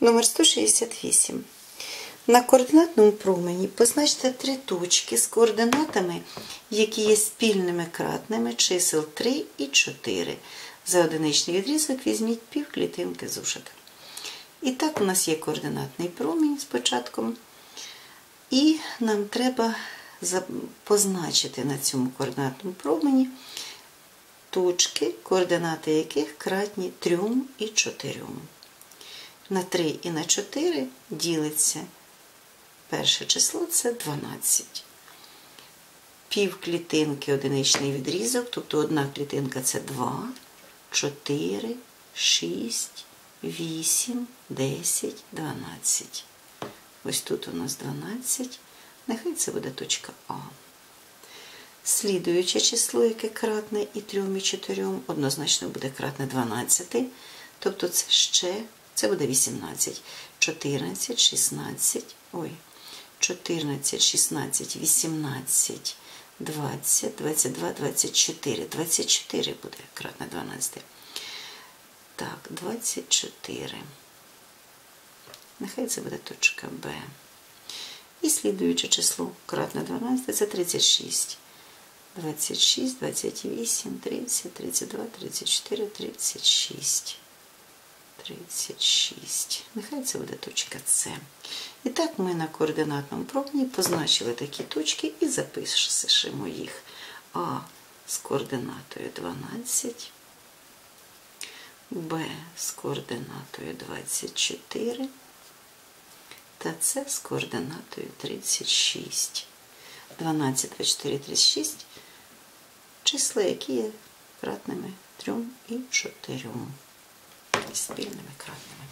Номер 168. На координатному промені позначте три точки з координатами, які є спільними кратними чисел 3 і 4. За одиничний відрізок візьміть пів клітинки зошита. І так, у нас є координатний промінь з початком. І нам треба позначити на цьому координатному промені точки, координати яких кратні 3 і 4. На 3 і на 4 ділиться перше число це 12. Пів клітинки одиничний відрізок, тобто одна клітинка це 2, 4, 6, 8, 10, 12. Ось тут у нас 12. Нехай це буде точка А. Слідуюче число, яке кратне і 3, і 4, однозначно буде кратне 12. Тобто це ще, це буде 18. 14, 16, ой, 14, 16, 18, 20, 22, 24. 24 буде кратне 12. Так, 24. Нехай це буде точка Б. І слідуюче число кратне 12 це 36. 26, 28, 30, 32, 34, 36. 36. Нехай це буде точка С. І так ми на координатному промені позначили такі точки і запишемо їх. А з координатою 12, Б з координатою 24 та С з координатою 36. 12, 24, 36 числа, які є кратними 3 і 4 і спільними кратними.